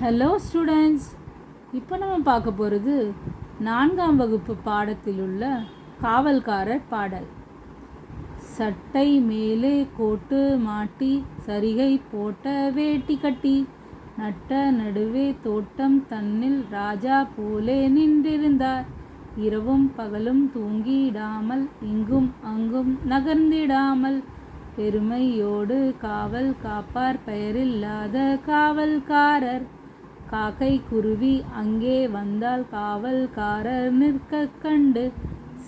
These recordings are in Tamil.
ஹலோ ஸ்டூடெண்ட்ஸ் இப்போ நம்ம பார்க்க போகிறது நான்காம் வகுப்பு பாடத்தில் உள்ள காவல்காரர் பாடல். சட்டை மேலே கோட்டு மாட்டி சரிகை போட்ட வேட்டி கட்டி நட்ட நடுவே தோட்டம் தன்னில் ராஜா போலே நின்றிருந்தார். இரவும் பகலும் தூங்கிடாமல் இங்கும் அங்கும் நகர்ந்திடாமல் பெருமையோடு காவல் காப்பார் பெயரில்லாத காவல்காரர். காக்கை குருவி அங்கே வந்தால் காவல்காரர் நிற்கக் கண்டு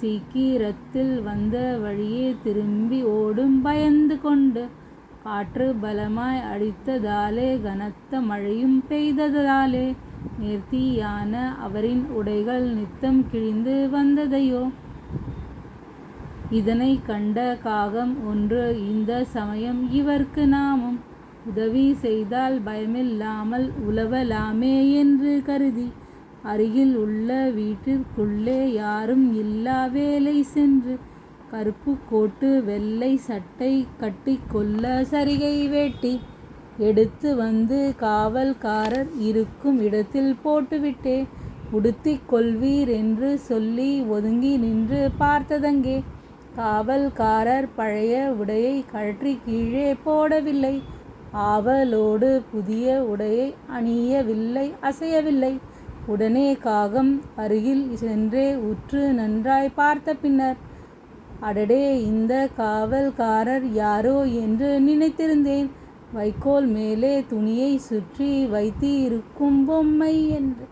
சீக்கிரத்தில் வந்த வழியே திரும்பி ஓடும் பயந்து கொண்டு காற்று பலமாய் அடித்ததாலே கனத்த மழையும் பெய்ததாலே நேர்த்தியான அவரின் உடைகள் நித்தம் கிழிந்து வந்ததையோ. இதனை கண்ட காகம் ஒன்று இந்த சமயம் இவர்க்கு நாமும் உதவி செய்தால் பயமில்லாமல் உலவலாமே என்று கருதி அருகில் உள்ள வீட்டிற்குள்ளே யாரும் இல்லா வேலை சென்று கருப்பு கோட்டு வெள்ளை சட்டை கட்டி கொள்ள சரிகை வேட்டி எடுத்து வந்து காவல்காரர் இருக்கும் இடத்தில் போட்டுவிட்டே உடுத்திக் கொள்வீர் என்று சொல்லி ஒதுங்கி நின்று பார்த்ததங்கே காவல்காரர் பழைய உடையை கழற்றி கீழே போடவில்லை. ஆவலோடு புதிய உடையை அணியவில்லை அசையவில்லை. உடனே காகம் அருகில் சென்றே உற்று நன்றாய் பார்த்த பின்னர் அடடே இந்த காவல்காரர் யாரோ என்று நினைத்திருந்தேன். வைக்கோல் மேலே துணியை சுற்றி வைத்து இருக்கும் பொம்மை என்று.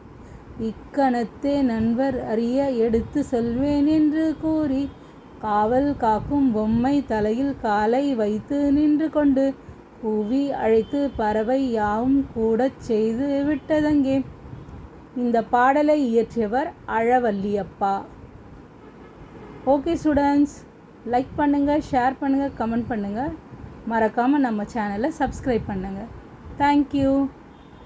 இக்கணத்தே நண்பர் அறிய எடுத்து செல்வேன் என்று கூறி காவல் காக்கும் பொம்மை தலையில் காலை வைத்து நின்று கொண்டு கூவி அழைத்து பறவை யாவும் கூடச் செய்து விட்டதங்கே. இந்த பாடலை இயற்றியவர் அழவல்லியப்பா ஓகே ஸ்டூடெண்ட்ஸ் லைக் பண்ணுங்கள் ஷேர் பண்ணுங்கள் கமெண்ட் பண்ணுங்கள் மறக்காமல் நம்ம சேனலை சப்ஸ்கிரைப் பண்ணுங்கள் தேங்க்யூ.